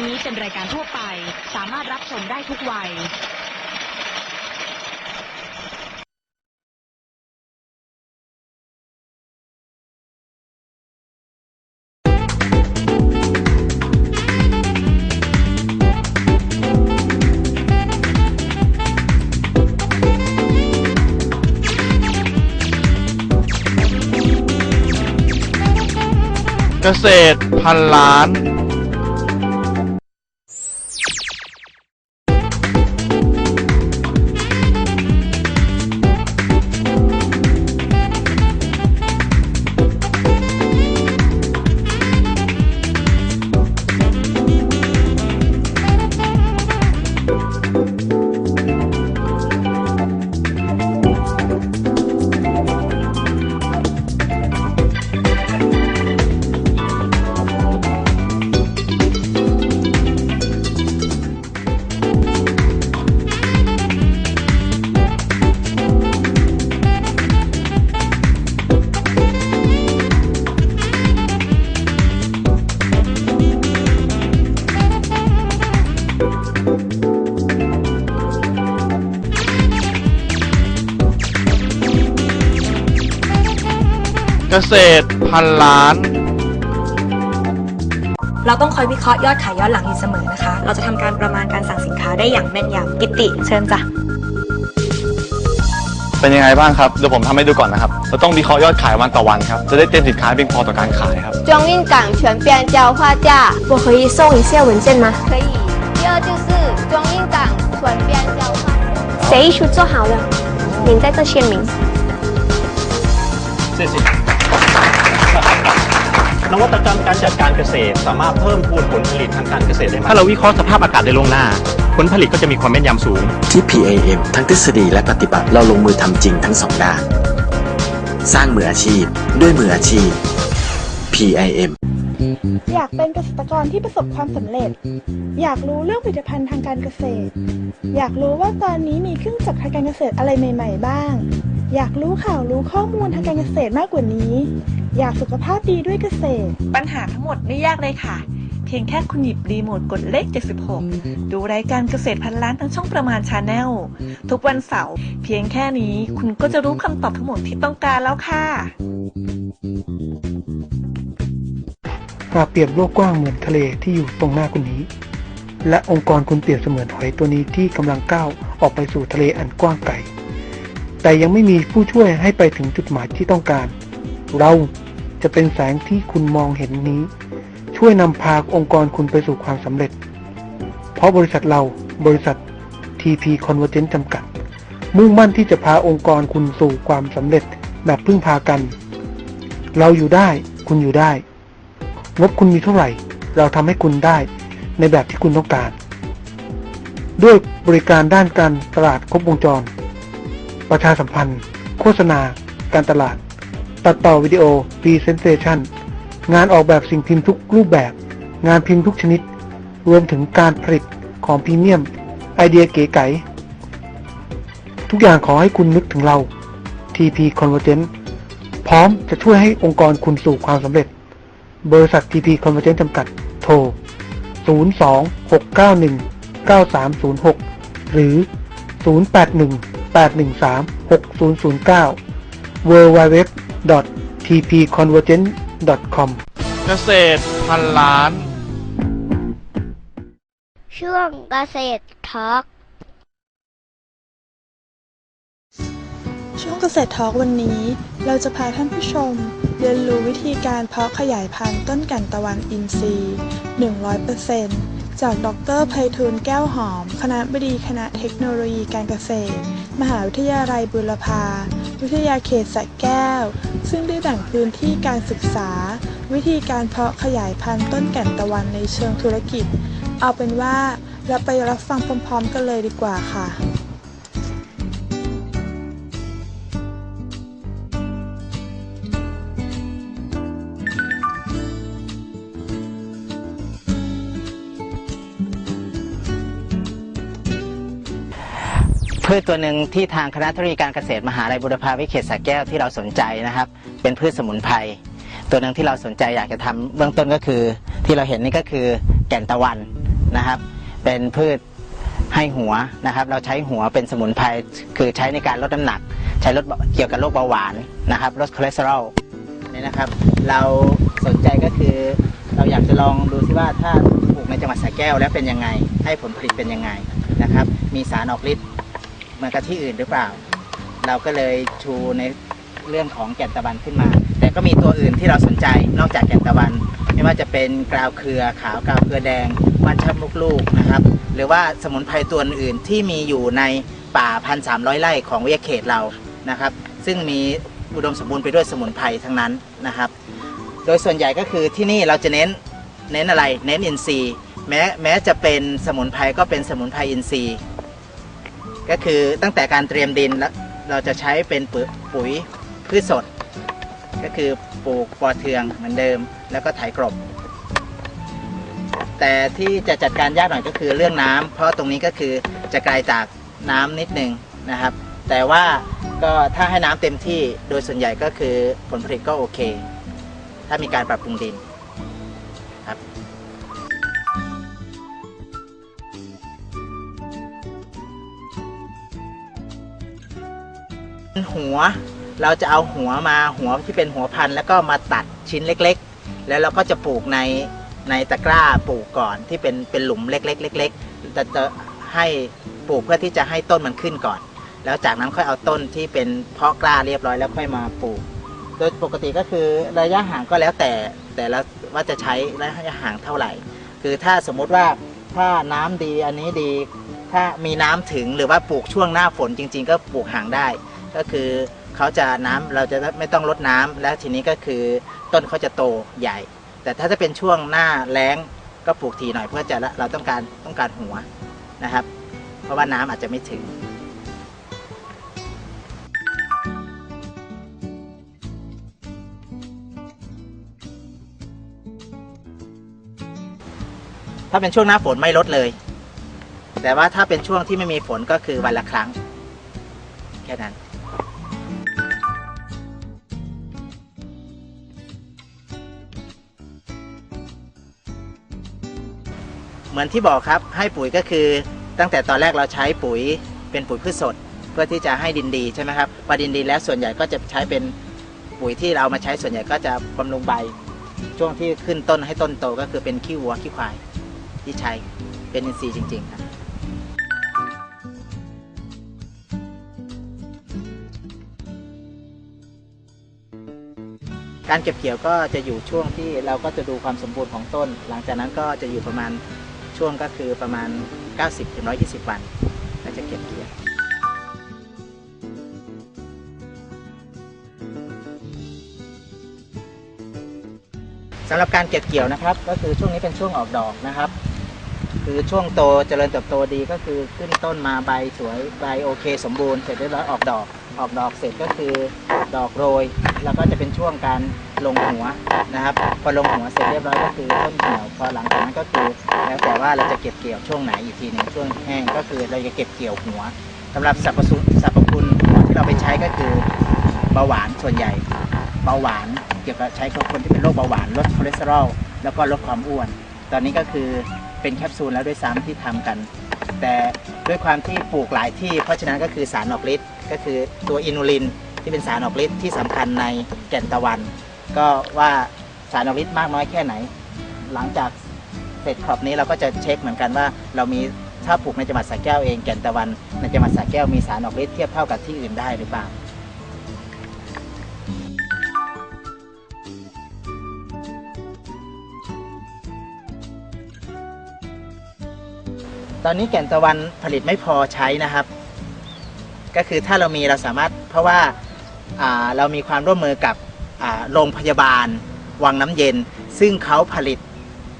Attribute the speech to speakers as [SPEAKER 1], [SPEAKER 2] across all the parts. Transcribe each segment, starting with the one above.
[SPEAKER 1] นี้เป็นรายการทั่วไป สามารถรับชมได้ทุกวัย
[SPEAKER 2] เกษตรพันล้าน เกษตรพันล้าน
[SPEAKER 3] เราต้องคอยวิเคราะห์ยอดขายย้อนหลังอยู่เสมอนะคะ เราจะทำการประมาณการสั่งสินค้าได้อย่างแม่นยำกิตติ เชิญจ้ะ
[SPEAKER 2] เป็นยังไงบ้างครับ เดี๋ยวผมทำให้ดูก่อนนะครับ เราต้องวิเคราะห์ยอดขายวันต่อวันครับ จะได้เตรียมสินค้าให้เพียงพอต่อการขายครับ
[SPEAKER 4] 中运港全变交划价
[SPEAKER 3] 我可以送一些文件吗
[SPEAKER 4] 可以。第二就是中运港全变交划价。
[SPEAKER 3] 写一书做好了您在这签名
[SPEAKER 5] นวัตกรรมการจัดการเกษตร สามารถเพิ่มพูนผลผลิตทางการเกษตรได้มากถ้าเราวิเคราะห์สภาพอากาศได้ล่วงหน้า ผลผลิตก็จะมีความแม่นยำสูง
[SPEAKER 6] ที่ PAM ทั้งทฤษฎีและปฏิบัติเราลงมือทำจริงทั้งสองด้าน สร้างมืออาชีพ ด้วยมืออาชีพ PIM
[SPEAKER 7] อยากเป็นเกษตรกรที่ประสบความสำเร็จ อยากรู้เรื่องผลิตภัณฑ์ทางการเกษตร อยากรู้ว่าตอนนี้มีเครื่องจักรทางการเกษตรอะไรใหม่ ๆ บ้าง อยากรู้ข่าวรู้ข้อมูลทางการเกษตรมากกว่านี้ อยากสุขภาพดีด้วยเกษตร
[SPEAKER 8] ปัญหาทั้งหมดไม่ยากเลยค่ะ เพียงแค่คุณหยิบรีโมทกดเลข 76 ดูรายการเกษตรพันล้านทั้งช่องประมาณชาแนล ทุกวันเสาร์เพียงแค่นี้คุณก็จะรู้คำตอบทั้งหมดที่ต้องการแล้วค่ะ
[SPEAKER 9] หากเปรียบโลกกว้างเหมือนทะเลที่อยู่ตรงหน้าคุณนี้ และองค์กรคุณเปรียบเสมือนหอยตัวนี้ที่กำลังก้าวออกไปสู่ทะเลอันกว้างไกลแต่ยังไม่มีผู้ช่วยให้ไปถึงจุดหมายที่ต้องการ เรา จะเป็นแสงที่คุณมองเห็นนี้ ช่วยนำพาองค์กรคุณไปสู่ความสำเร็จ เพราะบริษัทเราบริษัท TP Convergent จำกัด มุ่งมั่นที่จะพาองค์กรคุณสู่ความสำเร็จแบบพึ่งพากัน เราอยู่ได้คุณอยู่ได้ งบคุณมีเท่าไหร่ เราทำให้คุณได้ในแบบที่คุณต้องการ ด้วยบริการด้านการตลาดครบวงจร ประชาสัมพันธ์ โฆษณา การตลาด ตัดต่อวิดีโอ Presentation งานออกแบบสิ่งพิมพ์ทุกรูปแบบ งานพิมพ์ทุกชนิด รวมถึงการผลิตของพรีเมียม ไอเดียเก๋ไก๋ทุกอย่างขอให้คุณนึกถึงเรา TP Convergent พร้อมจะช่วยให้องค์กรคุณสู่ความสำเร็จ บริษัท TP Convergent จำกัด โทร 026919306 หรือ 0818136009 www.tpconvergent.com
[SPEAKER 2] เกษตรพันล้าน
[SPEAKER 4] ช่วงเกษตรทอล์ก
[SPEAKER 7] ช่วงเกษตรทอล์กวันนี้ เราจะพาท่านผู้ชม เรียนรู้วิธีการเพาะขยายพันธุ์ต้นแก่นตะวันอินทรีย์100% จากดรไพฑูรย์แก้วหอม คณะบดีคณะเทคโนโลยีการเกษตร มหาวิทยาลัยบุรพา วิทยาเขตสระแก้ว ซึ่งได้แบ่งพื้นที่การศึกษา วิธีการเพาะขยายพันธุ์ต้นแก่นตะวันในเชิงธุรกิจ เอาเป็นว่าเราไปรับฟังพร้อมๆ กันเลยดีกว่าค่ะ
[SPEAKER 10] พืชตัวหนึ่งที่ทางคณะทุรีการเกษตรมหาลัยบุรพาวิเขตสระแก้วที่เราสนใจนะครับ เป็นพืชสมุนไพรตัวหนึ่งที่เราสนใจอยากจะทำเบื้องต้นก็คือ ที่เราเห็นนี่ก็คือแก่นตะวันนะครับ เป็นพืชให้หัวนะครับ เราใช้หัวเป็นสมุนไพรคือใช้ในการลดน้ำหนัก ใช้ลดเกี่ยวกับโรคเบาหวานนะครับลดคอเลสเตอรอลนี่นะครับ เราสนใจก็คือเราอยากจะลองดูซิว่าถ้าปลูกในจังหวัดสระแก้วแล้วเป็นยังไง ให้ผลผลิตเป็นยังไงนะครับ มีสารออกฤทธิ์ เหมือนกับที่อื่นหรือเปล่า เราก็เลยชูในเรื่องของแก่นตะวันขึ้นมา แต่ก็มีตัวอื่นที่เราสนใจนอกจากแก่นตะวัน ไม่ว่าจะเป็นกราวเครือขาวกราวเครือแดงมันชับลูกลูกนะครับ หรือว่าสมุนไพรตัวอื่นที่มีอยู่ในป่าพันสามร้อยไร่ของวิทยาเขตเรานะครับ ซึ่งมีอุดมสมบูรณ์ไปด้วยสมุนไพรทั้งนั้นนะครับ โดยส่วนใหญ่ก็คือที่นี่เราจะเน้นเน้นอะไร เน้นอินทรีย์แม้แม้จะเป็นสมุนไพรก็เป็นสมุนไพรอินทรีย์ ก็คือตั้งแต่การเตรียมดินแล้วเราจะใช้เป็นปุ๋ยพืชสด ก็คือปลูกปอเทืองเหมือนเดิม แล้วก็ไถกรบแต่ที่จะจัดการยากหน่อยก็คือเรื่องน้ำเพราะตรงนี้ก็คือจะไกลจากน้ำนิดนึงนะครับ แต่ว่าก็ถ้าให้น้ำเต็มที่โดยส่วนใหญ่ก็คือผลผลิตก็โอเค ถ้ามีการปรับปรุงดิน หัว เราจะเอาหัวมาหัวที่เป็นหัวพันธุ์แล้วก็มาตัดชิ้นเล็กๆ แล้วเราก็จะปลูกในในตะกร้าปลูกก่อนที่เป็นเป็นหลุมเล็กๆเล็กๆจะจะให้ปลูกเพื่อที่จะให้ต้นมันขึ้นก่อน แล้วจากนั้นค่อยเอาต้นที่เป็นเพาะกล้าเรียบร้อยแล้วค่อยมาปลูก โดยปกติก็คือระยะห่างก็แล้วแต่แต่ละว่าจะใช้ระยะห่างเท่าไหร่ คือถ้าสมมุติว่าถ้าน้ำดีอันนี้ดี ถ้ามีน้ำถึงหรือว่าปลูกช่วงหน้าฝนจริง ๆ ก็ปลูกห่างได้ ก็คือเขาจะน้ำเราจะไม่ต้องลดน้ำแล้วทีนี้ก็คือต้นเขาจะโตใหญ่ แต่ถ้าจะเป็นช่วงหน้าแล้งก็ปลูกทีหน่อยเพื่อจะเราต้องการต้องการหัวนะครับ เพราะว่าน้ำอาจจะไม่ถึงถ้าเป็นช่วงหน้าฝนไม่ลดเลย แต่ว่าถ้าเป็นช่วงที่ไม่มีฝนก็คือวันละครั้ง แค่นั้น เหมือนที่บอกครับให้ปุ๋ยก็คือตั้งแต่ตอนแรกเราใช้ปุ๋ยเป็นปุ๋ยพืชสด เพื่อที่จะให้ดินดีใช่ไหมครับพอดินดีแล้วส่วนใหญ่ก็จะใช้เป็นปุ๋ยที่เรามาใช้ส่วนใหญ่ก็จะบำรุงใบ ช่วงที่ขึ้นต้นให้ต้นโตก็คือเป็นขี้วัวขี้ควายที่ใช้เป็นอินทรีย์จริง ๆ ครับการเก็บเกี่ยวก็จะอยู่ช่วงที่เราก็จะดูความสมบูรณ์ของต้น หลังจากนั้นก็จะอยู่ประมาณ ช่วงก็คือประมาณ 90ถึง120 วัน ก็จะเก็บเกี่ยวสำหรับการเก็บเกี่ยวนะครับ ก็คือช่วงนี้เป็นช่วงออกดอกนะครับ คือช่วงโตเจริญเติบโตดีก็คือขึ้นต้นมาใบสวยใบโอเค สมบูรณ์เสร็จเรียบร้อยออกดอก ออกดอกเสร็จก็คือดอกโรย แล้วก็จะเป็นช่วงการลงหัวนะครับ พอลงหัวเสร็จเรียบร้อยก็คือต้นเหี่ยว พอหลังจากนั้นก็คือ แล้วแต่ว่าเราจะเก็บเกี่ยวช่วงไหนอีกทีหนึ่งช่วงแห้งก็คือเราจะเก็บเกี่ยวหัวสำหรับสรรพคุสรรพคุณที่เราไปใช้ก็คือเบาหวานส่วนใหญ่เบาหวานเกี่ยวกับใช้กับคนที่เป็นโรคเบาหวานลดคอเลสเตอรอลแล้วก็ลดความอ้วน ตอนนี้ก็คือเป็นแคปซูลแล้วด้วยซ้ำที่ทำกัน แต่ด้วยความที่ปลูกหลายที่เพราะฉะนั้นก็คือสารออกฤทธิ์ ก็คือตัวอินูลินที่เป็นสารออกฤทธิ์ที่สำคัญในแก่นตะวัน ก็ว่าสารออกฤทธิ์มากน้อยแค่ไหน หลังจากเสร็จครอบนี้เราก็จะเช็คเหมือนกันว่าเรามีถ้าปลูกในจังหวัดสระแก้วเองแก่นตะวัน ในจังหวัดสระแก้วมีสารออกฤทธิ์เทียบเท่ากับที่อื่นได้หรือเปล่าตอนนี้แก่นตะวันผลิตไม่พอใช้นะครับ ก็คือถ้าเรามีเราสามารถเพราะว่าเรามีความร่วมมือกับโรงพยาบาลวังน้ำเย็น ซึ่งเขาผลิต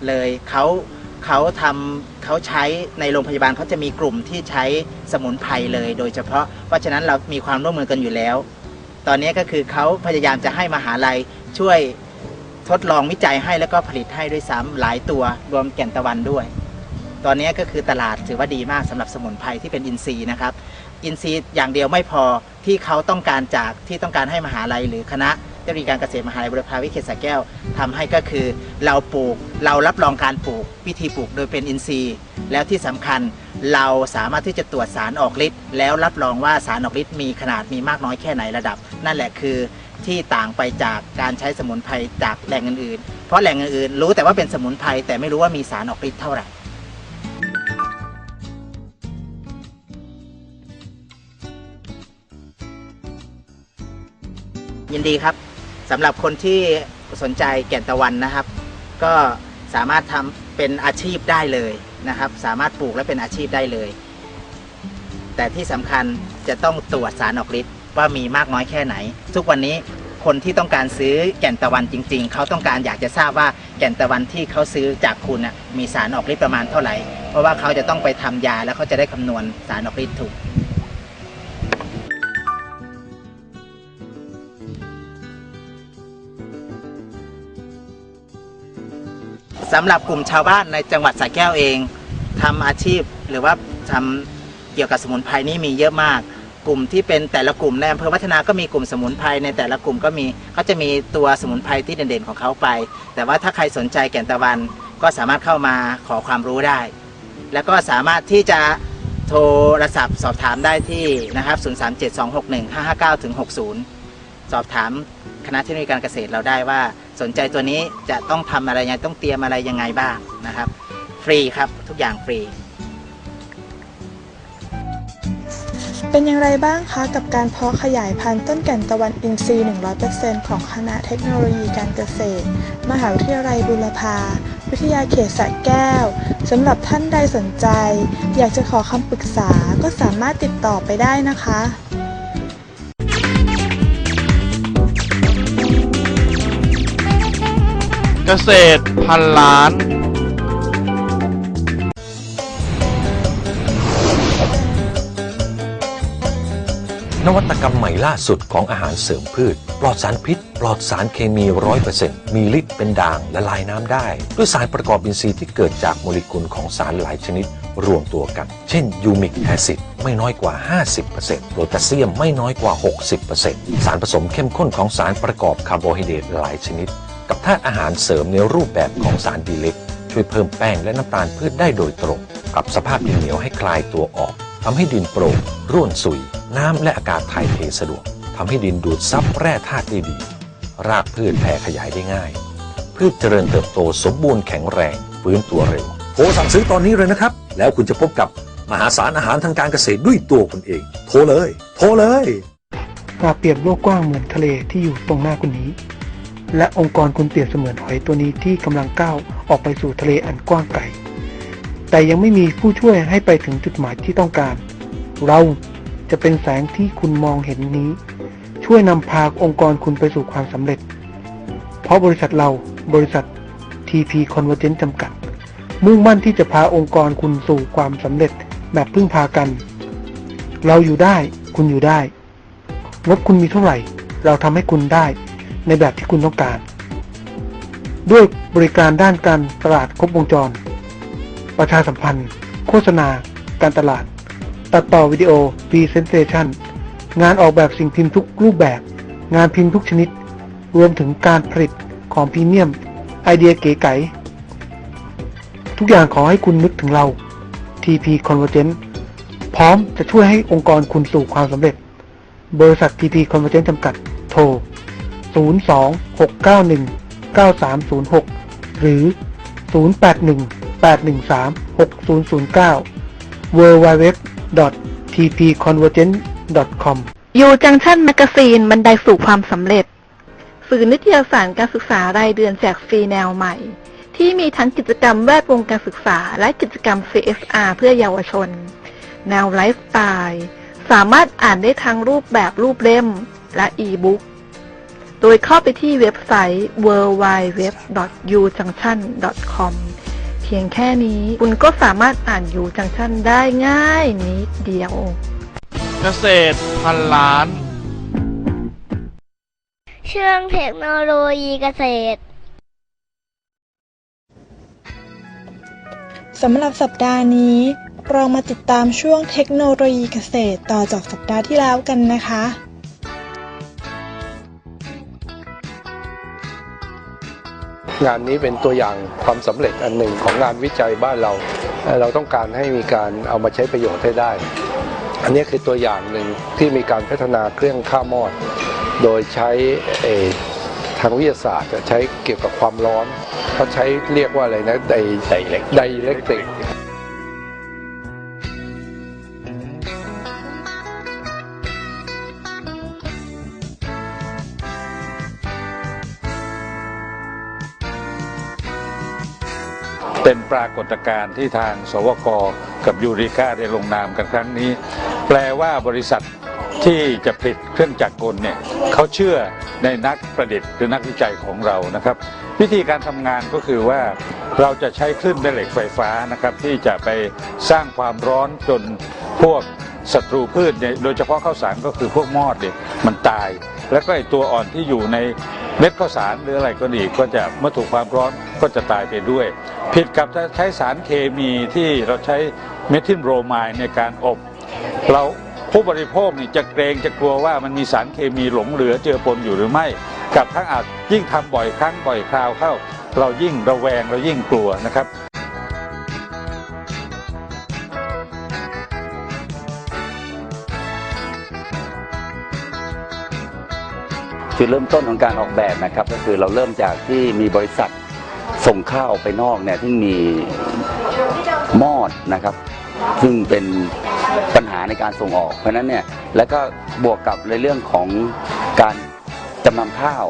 [SPEAKER 10] เลยเขาเขาทำเขาใช้ในโรงพยาบาลเขาจะมีกลุ่มที่ใช้สมุนไพรเลยโดยเฉพาะ เพราะฉะนั้นเรามีความร่วมมือกันอยู่แล้ว ตอนนี้ก็คือเขาพยายามจะให้มหาลัยช่วยทดลองวิจัยให้แล้วก็ผลิตให้ด้วยซ้ำหลายตัวรวมแก่นตะวันด้วย ตอนนี้ก็คือตลาดถือว่าดีมากสำหรับสมุนไพรที่เป็นอินทรีย์นะครับ อินทรีย์อย่างเดียวไม่พอที่เขาต้องการจากที่ต้องการให้มหาลัยหรือคณะเทคโนโลยีการเกษตรมหาลัยบุรพาวิเขตสระแก้วทำให้ก็คือเราปลูกเรารับรองการปลูกวิธีปลูกโดยเป็นอินทรีย์ แล้วที่สำคัญเราสามารถที่จะตรวจสารออกฤทธิ์แล้วรับรองว่าสารออกฤทธิ์มีขนาดมีมากน้อยแค่ไหนระดับ นั่นแหละคือที่ต่างไปจากการใช้สมุนไพรจากแหล่งอื่นๆ เพราะแหล่งอื่นๆรู้แต่ว่าเป็นสมุนไพรแต่ไม่รู้ว่ามีสารออกฤทธิ์เท่าไหร่ ยินดีครับสำหรับคนที่สนใจแก่นตะวันนะครับ ก็สามารถทำเป็นอาชีพได้เลยนะครับ สามารถปลูกและเป็นอาชีพได้เลย แต่ที่สำคัญจะต้องตรวจสารออกฤทธิ์ว่ามีมากน้อยแค่ไหน ทุกวันนี้คนที่ต้องการซื้อแก่นตะวันจริง ๆ เขาต้องการอยากจะทราบว่าแก่นตะวันที่เขาซื้อจากคุณมีสารออกฤทธิ์ประมาณเท่าไหร่ เพราะว่าเขาจะต้องไปทำยาแล้วเขาจะได้คำนวณสารออกฤทธิ์ถูก สำหรับกลุ่มชาวบ้านในจังหวัดสระแก้วเองทำอาชีพหรือว่าทำเกี่ยวกับสมุนไพรนี่มีเยอะมาก กลุ่มที่เป็นแต่ละกลุ่มในอำเภอวัฒนาก็มีกลุ่มสมุนไพรในแต่ละกลุ่มก็มีเขาจะมีตัวสมุนไพรที่เด่นๆของเขาไป แต่ว่าถ้าใครสนใจแก่นตะวันก็สามารถเข้ามาขอความรู้ได้ แล้วก็สามารถที่จะโทรศัพท์สอบถามได้ที่นะครับ 0372615559ถึง60 สอบถามคณะเทคโนโลยีการเกษตรเราได้ว่า สนใจตัวนี้จะต้องทำอะไรยังไงต้องเตรียมอะไรยังไงบ้างนะครับ ฟรีครับทุกอย่างฟรี
[SPEAKER 7] เป็นอย่างไรบ้างคะกับการเพาะขยายพันธุ์ต้นแก่นตะวันอินทรีย์ 100%ของคณะเทคโนโลยีการเกษตร มหาวิทยาลัยบุรพา วิทยาเขตสระแก้ว สำหรับท่านใดสนใจ อยากจะขอคำปรึกษาก็สามารถติดต่อไปได้นะคะ
[SPEAKER 2] กษตรพันล้าน
[SPEAKER 11] นวัตกรรมใหม่ล่าสุดของอาหารเสริมพืช ปลอดสารพิษ ปลอดสารเคมีร้อยเปอร์เซ็นต์มีฤทธิ์เป็นด่างละลายน้ำได้ ด้วยสารประกอบอินทรีย์ที่เกิดจากโมเลกุลของสารหลายชนิดรวมตัวกัน เช่นยูมิกแอซิดไม่น้อยกว่า 50%โพแทสเซียมไม่น้อยกว่า 60%สารผสมเข้มข้นของสารประกอบคาร์โบไฮเดรตหลายชนิด กับธาตุอาหารเสริมในรูปแบบของสารดีเล็ก ช่วยเพิ่มแป้งและน้ำตาลพืชได้โดยตรง ปรับสภาพดินเหนียวให้คลายตัวออกทำให้ดินโปร่งร่วนสุย น้ำและอากาศถ่ายเทสะดวกทำให้ดินดูดซับแร่ธาตุได้ดี รากพืชแผ่ขยายได้ง่าย พืชเจริญเติบโตสมบูรณ์แข็งแรงฟื้นตัวเร็วโทรสั่งซื้อตอนนี้เลยนะครับ แล้วคุณจะพบกับมหาศาลอาหารทางการเกษตรด้วยตัวคุณเอง โทรเลย โทรเลย
[SPEAKER 9] หากเปรียบโลกกว้างเหมือนทะเลที่อยู่ตรงหน้าคุณนี้ และองค์กรคุณเปรียบเสมือนหอยตัวนี้ที่กำลังก้าวออกไปสู่ทะเลอันกว้างไกล แต่ยังไม่มีผู้ช่วยให้ไปถึงจุดหมายที่ต้องการ เราจะเป็นแสงที่คุณมองเห็นนี้ ช่วยนำพาองค์กรคุณไปสู่ความสำเร็จ เพราะบริษัทเราบริษัท TP Convergent จำกัด มุ่งมั่นที่จะพาองค์กรคุณสู่ความสำเร็จแบบพึ่งพากัน เราอยู่ได้ คุณอยู่ได้ งบคุณมีเท่าไหร่ เราทำให้คุณได้ ในแบบที่คุณต้องการ ด้วยบริการด้านการตลาดครบวงจร ประชาสัมพันธ์ โฆษณา การตลาด ตัดต่อวิดีโอ Presentation งานออกแบบสิ่งพิมพ์ทุกรูปแบบ งานพิมพ์ทุกชนิด รวมถึงการผลิตของพรีเมียม ไอเดียเก๋ไก๋ทุกอย่างขอให้คุณนึกถึงเรา TP Convergent พร้อมจะช่วยให้องค์กรคุณสู่ความสำเร็จ บริษัท TP Convergent จำกัด โทร 026919306 หรือ 0818136009 www.tpconvergent.com
[SPEAKER 8] ยูจังชั่นแมกกาซีนบันไดสู่ความสำเร็จ สื่อนิตยสารการศึกษารายเดือนแจกฟรีแนวใหม่ ที่มีทั้งกิจกรรมแวดวงการศึกษา และกิจกรรม CSR เพื่อเยาวชน แนวไลฟ์สไตล์ สามารถอ่านได้ทั้งรูปแบบรูปเล่มและอีบุ๊ก โดยเข้าไปที่เว็บไซต์ www.ujunction.com เพียงแค่นี้คุณก็สามารถอ่านยูจังชั่นได้ง่ายนิดเดียว
[SPEAKER 2] เกษตรพันล้าน
[SPEAKER 4] เชื่องเทคโนโลยีเกษตร
[SPEAKER 7] สำหรับสัปดาห์นี้ เรามาติดตามช่วงเทคโนโลยีเกษตรต่อจากสัปดาห์ที่แล้วกันนะคะ
[SPEAKER 12] งานนี้เป็นตัวอย่างความสำเร็จอันหนึ่งของงานวิจัยบ้านเรา เราต้องการให้มีการเอามาใช้ประโยชน์ให้ได้ อันนี้คือตัวอย่างหนึ่งที่มีการพัฒนาเครื่องฆ่ามอด โดยใช้ทางวิทยาศาสตร์ใช้เกี่ยวกับความร้อนเขาใช้เรียกว่าอะไรนะไดไดเล็กไดเล็กตริก
[SPEAKER 13] เป็นปรากฏการณ์ที่ทางสวกกับยูริก้าได้ลงนามกันครั้งนี้ แปลว่าบริษัทที่จะผลิตเครื่องจักรกลเนี่ยเขาเชื่อในนักประดิษฐ์หรือนักวิจัยของเรานะครับ วิธีการทำงานก็คือว่าเราจะใช้คลื่นแม่เหล็กไฟฟ้านะครับ ที่จะไปสร้างความร้อนจนพวกศัตรูพืชเนี่ยโดยเฉพาะข้าวสารก็คือพวกมอดเนี่ยมันตาย แล้วก็ไอตัวอ่อนที่อยู่ในเม็ดข้าวสารหรืออะไรก็ดีก็จะเมื่อถูกความร้อนก็จะตายไปด้วย ผิดกับใช้สารเคมีที่เราใช้เมทิลโบรไมด์ในการอบ เราผู้บริโภคนี่จะเกรงจะกลัวว่ามันมีสารเคมีหลงเหลือเจือปนอยู่หรือไม่ กับทั้งอาจยิ่งทำบ่อยครั้งบ่อยคราวเข้า เรายิ่งระแวงเรายิ่งกลัวนะครับ
[SPEAKER 14] จุดเริ่มต้นของการออกแบบนะครับ ก็คือเราเริ่มจากที่มีบริษัทส่งข้าวไปนอกเนี่ยที่มีมอดนะครับ ซึ่งเป็นปัญหาในการส่งออก เพราะฉะนั้นเนี่ยแล้วก็บวกกับในเรื่องของการจำนำข้าว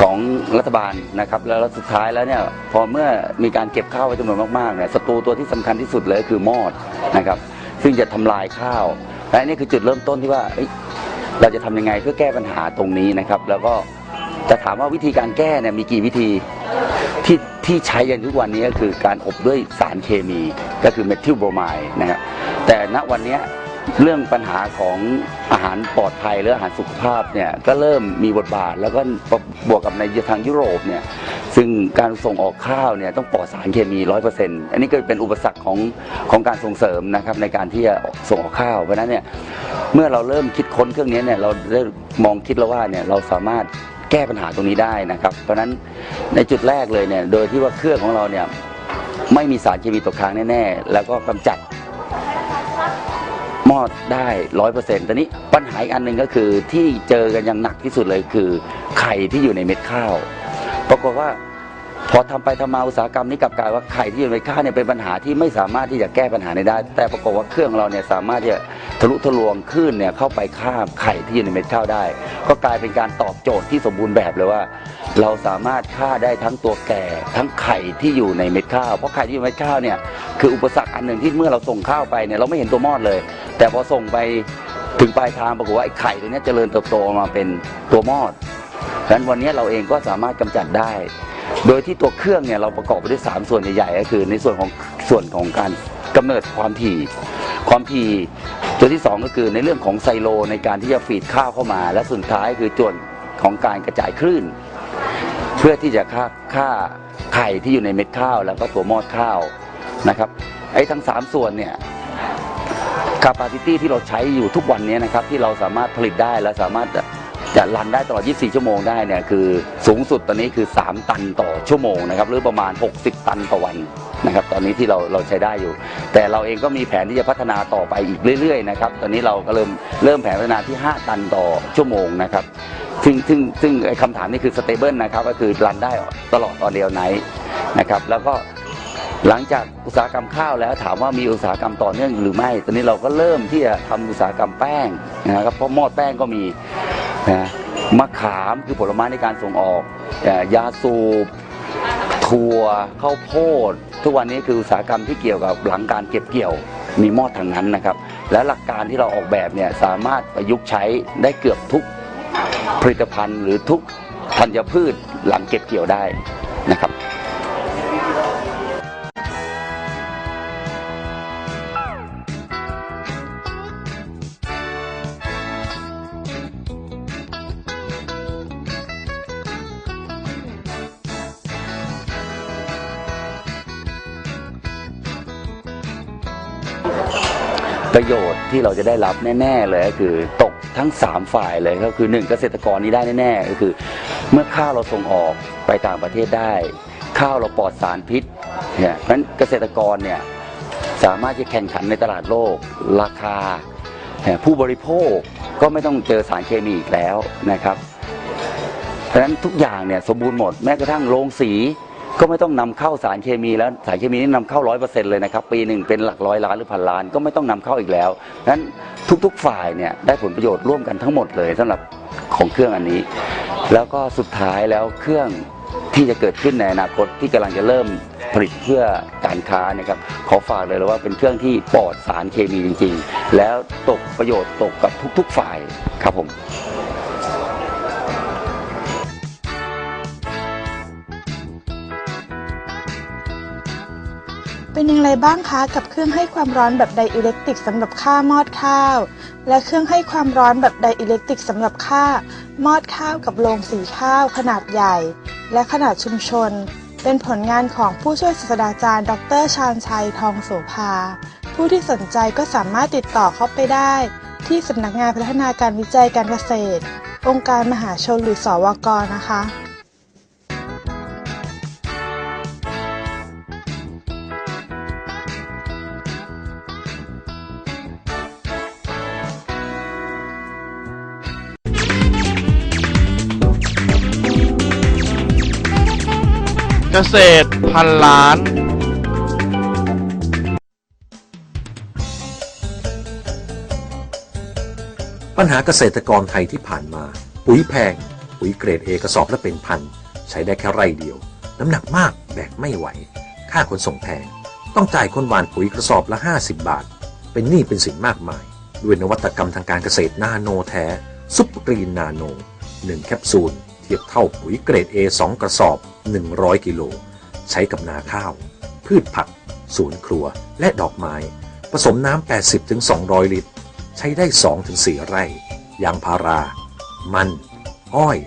[SPEAKER 14] ของรัฐบาลนะครับ แล้วสุดท้ายแล้วเนี่ยพอเมื่อมีการเก็บข้าวไว้จำนวนมากๆเนี่ยศัตรูตัวที่สำคัญที่สุดเลยคือมอดนะครับ ซึ่งจะทำลายข้าวและนี่คือจุดเริ่มต้นที่ว่า เราจะทำยังไงเพื่อแก้ปัญหาตรงนี้นะครับ แล้วก็จะถามว่าวิธีการแก้เนี่ยมีกี่วิธีที่ที่ใช้ยันทุกวันนี้ก็คือการอบด้วยสารเคมีก็คือเมทิลโบรไมด์นะครับแต่ณวันนี้เรื่องปัญหาของอาหารปลอดภัยหรืออาหารสุขภาพเนี่ยก็เริ่มมีบทบาท แล้วก็บวกกับในทางยุโรปเนี่ย ซึ่งการส่งออกข้าวเนี่ยต้องปลอดสารเคมีร้อยเปอร์เซ็นต์อันนี้ก็เป็นอุปสรรคของของการส่งเสริมนะครับในการที่จะส่งออกข้าว เพราะนั้นเนี่ยเมื่อเราเริ่มคิดค้นเครื่องนี้เนี่ยเราได้มองคิดแล้วว่าเนี่ยเราสามารถแก้ปัญหาตรงนี้ได้นะครับ เพราะฉะนั้นในจุดแรกเลยเนี่ยโดยที่ว่าเครื่องของเราเนี่ยไม่มีสารเคมีตกค้างแน่ๆ แล้วก็กำจัดมอดได้ร้อยเปอร์เซ็นต์ตอนนี้ปัญหาอีกอันหนึ่งก็คือที่เจอกันอย่างหนักที่สุดเลยคือไข่ที่อยู่ในเม็ดข้าว ปรากฏว่า พอทำไปทำมาอุตสาหกรรมนี้กลับกลายว่าไข่ที่อยู่ในข้าวเนี่ยเป็นปัญหาที่ไม่สามารถที่จะแก้ปัญหานี้ได้ แต่ปรากฏว่าเครื่องเราเนี่ยสามารถที่จะทะลุทะลวงคลื่นเนี่ยเข้าไปข้ามไข่ที่อยู่ในเม็ดข้าวได้ ก็กลายเป็นการตอบโจทย์ที่สมบูรณ์แบบเลยว่า เราสามารถฆ่าได้ทั้งตัวแก่ ทั้งไข่ที่อยู่ในเม็ดข้าวเพราะไข่ที่อยู่ในเม็ดข้าวเนี่ยคืออุปสรรคอันหนึ่งที่เมื่อเราส่งข้าวไปเนี่ยเราไม่เห็นตัวมอดเลย แต่พอส่งไปถึงปลายทางปรากฏว่าไอ้ไข่ตัวเนี้ยเจริญเติบโตมาเป็นตัวมอดดังนั้นวันนี้เราเองก็สามารถกำจัดได้ โดยที่ตัวเครื่องเนี่ยเราประกอบไปด้วย 3 ส่วนใหญ่ๆก็คือ ในส่วนของส่วนของการกำเนิดความถี่ความถี่ตัวที่ 2 ก็คือในเรื่องของไซโลในการที่จะฟีดข้าวเข้ามา และสุดท้ายคือส่วนของการกระจายคลื่น เพื่อที่จะฆ่าฆ่าไข่ที่อยู่ในเม็ดข้าว แล้วก็ตัวมอดข้าวนะครับไอ้ทั้ง 3 ส่วนเนี่ย capacity ที่เราใช้อยู่ทุกวันนี้นะครับที่เราสามารถผลิตได้และสามารถ จะรันได้ตลอด 24 ชั่วโมงได้เนี่ยคือสูงสุดตอนนี้คือ 3 ตันต่อชั่วโมงนะครับหรือประมาณ 60 ตันต่อวันนะครับตอนนี้ที่เราเราใช้ได้อยู่ แต่เราเองก็มีแผนที่จะพัฒนาต่อไปอีกเรื่อยๆนะครับตอนนี้เราก็เริ่มเริ่มแผนพัฒนาที่ 5 ตันต่อชั่วโมงนะครับซึ่งซึ่งซึ่งไอ้คำถามนี้คือ stable นะครับก็คือรันได้ตลอดตอนเดียวไนนะครับแล้วก็ หลังจากอุตสาหกรรมข้าวแล้วถามว่ามีอุตสาหกรรมต่อเนื่องหรือไม่ ตอนนี้เราก็เริ่มที่จะทำอุตสาหกรรมแป้งนะครับเพราะหม้อแป้งก็มีนะมะขามคือผลไม้ในการส่งออก ยาสูบถั่วข้าวโพด ทุกวันนี้คืออุตสาหกรรมที่เกี่ยวกับหลังการเก็บเกี่ยวมีหม้อทางนั้นนะครับ และหลักการที่เราออกแบบเนี่ยสามารถประยุกต์ใช้ได้เกือบทุกผลิตภัณฑ์หรือทุกธัญพืชหลังเก็บเกี่ยวได้ ประโยชน์ที่เราจะได้รับแน่ ๆ เลยก็คือตกทั้ง 3 ฝ่ายเลยก็คือ 1 เกษตรกรนี้ได้แน่ๆก็คือ เมื่อข้าวเราส่งออกไปต่างประเทศได้ ข้าวเราปลอดสารพิษเนี่ยเพราะนั้นเกษตรกรเนี่ยสามารถจะแข่งขันในตลาดโลกราคา ผู้บริโภคก็ไม่ต้องเจอสารเคมีอีกแล้วนะครับ เพราะฉะนั้นทุกอย่างเนี่ยสมบูรณ์หมดแม้กระทั่งโรงสี ก็ไม่ต้องนำเข้าสารเคมีแล้วสารเคมีนี่นำเข้าร้อยเปอร์เซ็นต์เลยนะครับ ปีหนึ่งเป็นหลักร้อยล้านหรือพันล้านก็ไม่ต้องนำเข้าอีกแล้วนั้นทุกๆฝ่ายเนี่ยได้ผลประโยชน์ร่วมกันทั้งหมดเลยสำหรับของเครื่องอันนี้ แล้วก็สุดท้ายแล้วเครื่องที่จะเกิดขึ้นในอนาคตที่กำลังจะเริ่มผลิตเพื่อการค้านะครับขอฝากเลยว่าเป็นเครื่องที่ปลอดสารเคมีจริง ๆ แล้วตกประโยชน์ตกกับทุก ๆ ฝ่ายครับผม
[SPEAKER 7] เป็นอย่างไรบ้างคะกับเครื่องให้ความร้อนแบบไดอิเล็กตริกสำหรับฆ่ามอดข้าว และเครื่องให้ความร้อนแบบไดอิเล็กตริกสำหรับฆ่ามอดข้าวกับโรงสีข้าวขนาดใหญ่ และขนาดชุมชน เป็นผลงานของผู้ช่วยศาสตราจารย์ ดรชาญชัยทองโสภา ผู้ที่สนใจก็สามารถติดต่อเข้าไปได้ ที่สำนักงานพัฒนาการวิจัยการเกษตร องค์การมหาชนหรือสวกนะคะ
[SPEAKER 2] กษตรพันล้าน
[SPEAKER 11] ปัญหาเกษตรกรไทยที่ผ่านมา ปุ๋ยแพง ปุ๋ยเกรดเอกระสอบละเป็นพัน ใช้ได้แค่ไร่เดียว น้ำหนักมากแบกไม่ไหว ค่าขนส่งแพง ต้องจ่ายคนหวานปุ๋ยกระสอบละ 50 บาท เป็นหนี้เป็นสินมากมาย ด้วยนวัตกรรมทางการเกษตรนาโนแท้ซุปกรีนนาโน 1 แคปซูล ทียบเท่าปุ๋ยเกรด A 2 กระสอบ 100 กิโล ใช้กับนาข้าว พืชผัก สวนครัว และดอกไม้ ผสมน้ำ 80-200 ลิตร ใช้ได้ 2-4 ไร่ ยางพารา มัน อ้อย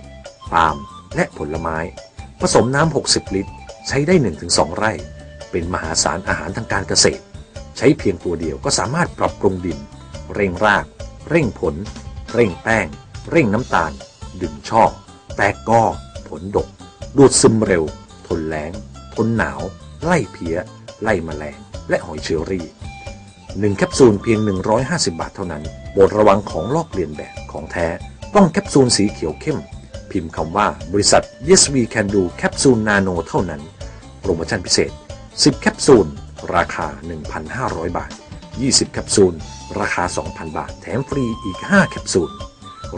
[SPEAKER 11] ปาล์ม และผลไม้ ผสมน้ำ 60 ลิตร ใช้ได้ 1-2 ไร่ เป็นมหาศาลอาหารทางการเกษตร ใช้เพียงตัวเดียวก็สามารถปรับปรุงดิน เร่งราก เร่งผล เร่งแป้ง เร่งน้ำตาล ดึงช่อ แตกกอผลดก ดูดซึมเร็ว ทนแล้งทนหนาว ไล่เพี้ย ไล่แมลง และหอยเชอรี่หนึ่งแคปซูลเพียง 150 บาทเท่านั้นโปรดระวังของลอกเลียนแบบของแท้ ต้องแคปซูลสีเขียวเข้ม พิมพ์คำว่าบริษัท Yes We Can Do แคปซูลนาโนเท่านั้น โปรโมชั่นพิเศษ 10 แคปซูล ราคา 1,500 บาท 20 แคปซูล ราคา 2,000 บาท แถมฟรีอีก 5 แคปซูล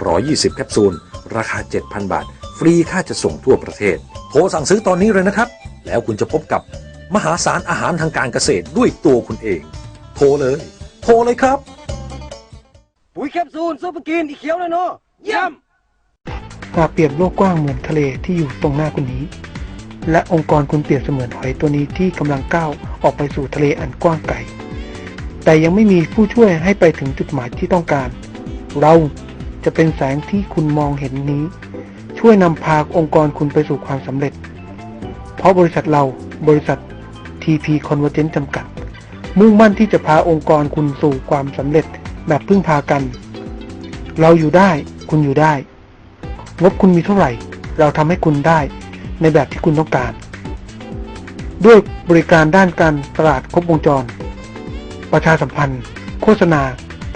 [SPEAKER 11] 120 แคปซูล ราคา 7,000 บาท ฟรีค่าจะส่งทั่วประเทศ โทรสั่งซื้อตอนนี้เลยนะครับ แล้วคุณจะพบกับมหาศาลอาหารทางการเกษตรด้วยตัวคุณเอง โทรเลย โทรเลยครับ
[SPEAKER 15] ปุ๋ยแคปซูลซุปเปอร์กินอีเขียวเลยเนาะเยี่ยม
[SPEAKER 9] หากเปรียบโลกกว้างเหมือนทะเลที่อยู่ตรงหน้าคุณนี้ และองค์กรคุณเปรียบเสมือนหอยตัวนี้ที่กำลังก้าวออกไปสู่ทะเลอันกว้างไกลแต่ยังไม่มีผู้ช่วยให้ไปถึงจุดหมายที่ต้องการ เรา จะเป็นแสงที่คุณมองเห็นนี้ ช่วยนำพาองค์กรคุณไปสู่ความสำเร็จ เพราะบริษัทเราบริษัท TP Convergent จำกัด มุ่งมั่นที่จะพาองค์กรคุณสู่ความสำเร็จแบบพึ่งพากัน เราอยู่ได้คุณอยู่ได้ งบคุณมีเท่าไหร่ เราทำให้คุณได้ในแบบที่คุณต้องการ ด้วยบริการด้านการตลาดครบวงจร ประชาสัมพันธ์ โฆษณา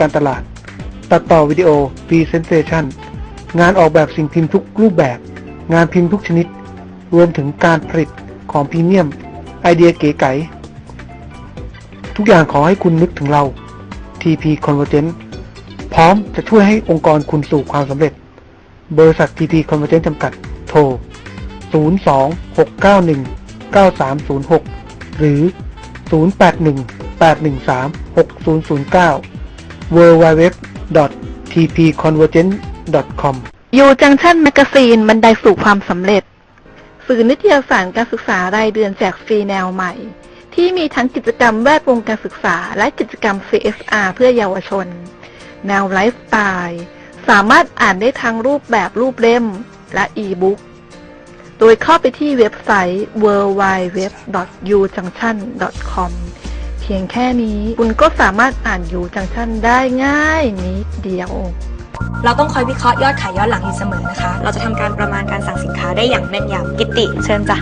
[SPEAKER 9] การตลาด ตัดต่อวิดีโอ Presentation งานออกแบบสิ่งพิมพ์ทุกรูปแบบ งานพิมพ์ทุกชนิด รวมถึงการผลิตของพรีเมียม ไอเดียเก๋ไก๋ทุกอย่างขอให้คุณนึกถึงเรา TP Convergent พร้อมจะช่วยให้องค์กรคุณสู่ความสำเร็จ บริษัท TP Convergent จำกัด โทร 026919306 หรือ 0818136009 www.tpconvergent.com
[SPEAKER 8] ยูจังชั่นแมกกาซีนบันไดสู่ความสำเร็จ สื่อนิตยสารการศึกษารายเดือนแจกฟรีแนวใหม่ ที่มีทั้งกิจกรรมแวดวงการศึกษา และกิจกรรม CSR เพื่อเยาวชน แนวไลฟ์สไตล์สามารถอ่านได้ทั้งรูปแบบรูปเล่มและอีบุ๊กโดยเข้าไปที่เว็บไซต์ www.ujunction.com พียงแค่นี้คุณก็สามารถอ่านยูจังชั่นได้ง่ายนิดเดียว
[SPEAKER 3] เราต้องคอยวิเคราะห์ยอดขายย้อนหลังอยู่เสมอนะคะ เราจะทำการประมาณการสั่งสินค้าได้อย่างแม่นยำกิตติ เชิญจ้ะ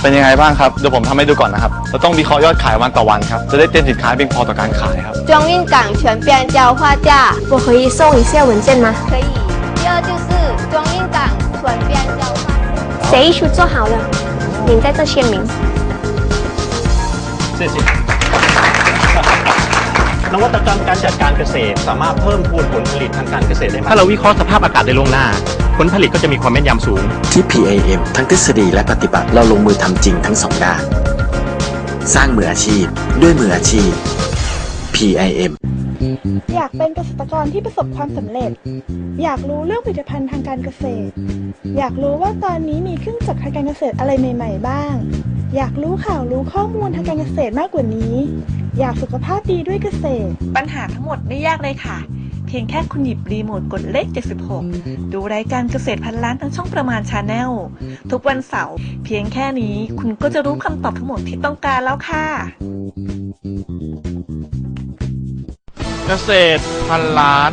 [SPEAKER 2] เป็นยังไงบ้างครับ เดี๋ยวผมทำให้ดูก่อนนะครับ เราต้องวิเคราะห์ยอดขายวันต่อวันครับ จะได้เตรียมสินค้าให้เพียงพอต่อการขายครับ
[SPEAKER 4] 中运港全编交划价，
[SPEAKER 16] 我可以送一下文件吗？
[SPEAKER 4] 可以。第二就是中运港全编交划价。
[SPEAKER 16] 协议书做好了，您在这签名。
[SPEAKER 5] 谢谢นวัตกรรมการจัดการเกษตร สามารถเพิ่มพูนผลผลิตทางการเกษตรได้มากถ้าเราวิเคราะห์สภาพอากาศได้ล่วงหน้า ผลผลิตก็จะมีความแม่นยำสูง
[SPEAKER 6] ที่ PAM ทั้งทฤษฎีและปฏิบัติเราลงมือทำจริงทั้งสองด้าน สร้างมืออาชีพ ด้วยมืออาชีพ PIM
[SPEAKER 7] อยากเป็นเกษตรกรที่ประสบความสำเร็จ อยากรู้เรื่องผลิตภัณฑ์ทางการเกษตร อยากรู้ว่าตอนนี้มีเครื่องจักรทางการเกษตรอะไรใหม่ ๆ บ้าง อยากรู้ข่าวรู้ข้อมูลทางการเกษตรมากกว่านี้ อยากสุขภาพดีด้วยเกษตร
[SPEAKER 8] ปัญหาทั้งหมดไม่ยากเลยค่ะ เพียงแค่คุณหยิบรีโมทกดเลข 76 ดูรายการเกษตรพันล้านทั้งช่องประมาณชาแนลทุกวันเสาร์เพียงแค่นี้คุณก็จะรู้คำตอบทั้งหมดที่ต้องการแล้วค่ะ
[SPEAKER 2] เกษตรพันล้าน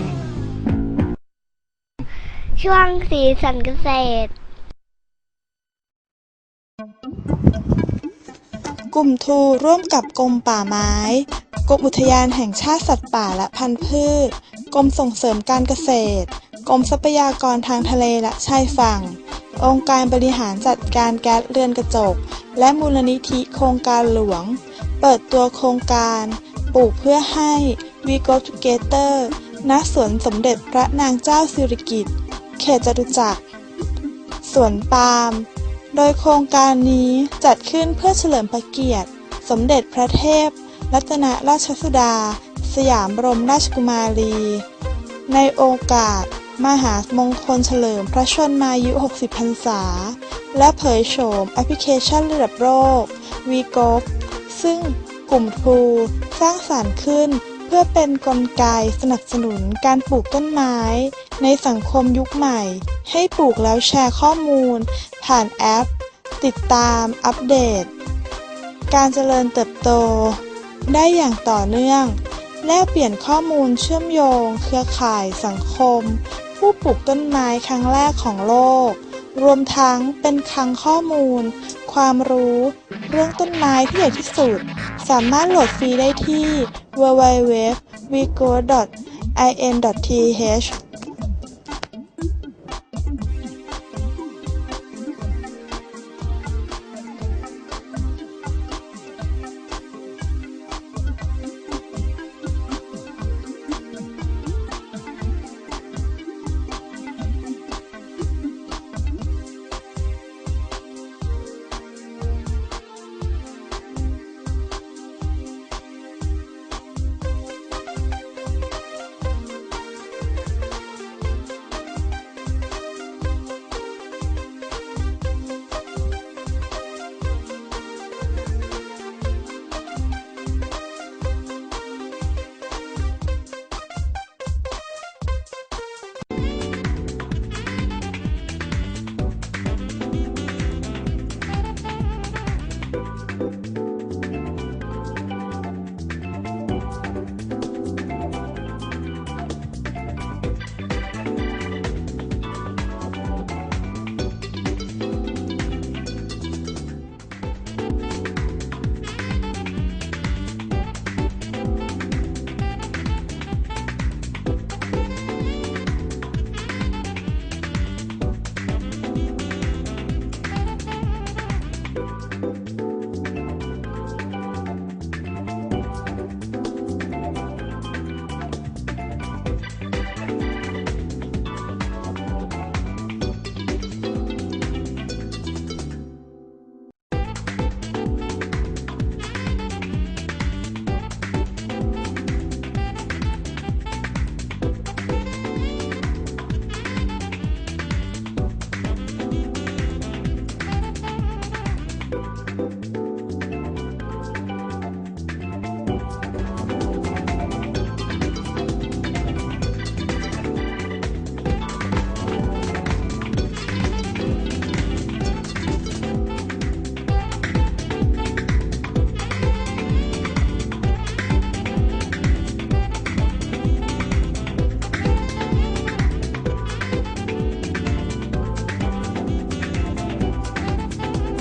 [SPEAKER 4] ช่วงสีสันเกษตร
[SPEAKER 7] กลุ่มทูร่วมกับกรมป่าไม้ กรมอุทยานแห่งชาติสัตว์ป่าและพันธุ์พืช กรมส่งเสริมการเกษตร กรมทรัพยากรทางทะเลและชายฝั่ง องค์การบริหารจัดการแก๊สเรือนกระจก และมูลนิธิโครงการหลวง เปิดตัวโครงการ ปลูกเพื่อให้ We Go Together ณสวนสมเด็จพระนางเจ้าสิริกิติ์ เขตจตุจักร สวนปาล์ม โดยโครงการนี้จัดขึ้นเพื่อเฉลิมพระเกียรติ สมเด็จพระเทพ รัตนราชสุดา สยามบรมราชกุมารี ในโอกาส มหามงคลเฉลิมพระชนมายุ 60 พรรษา และเผยโฉมแอปพลิเคชันระดับโลก v g o ซึ่งกลุ่มทูสร้างสารรค์ขึ้น เพื่อเป็นกลไกสนับสนุนการปลูกต้นไม้ ในสังคมยุคใหม่ ให้ปลูกแล้วแชร์ข้อมูล ผ่านแอป ติดตามอัปเดต การเจริญเติบโต ได้อย่างต่อเนื่อง แลกเปลี่ยนข้อมูลเชื่อมโยง เครือข่ายสังคม ผู้ปลูกต้นไม้ครั้งแรกของโลก รวมทั้งเป็นคลังข้อมูล ความรู้ เรื่องต้นไม้ที่ใหญ่ที่สุด สามารถโหลดฟรีได้ที่ www.vigo.in.th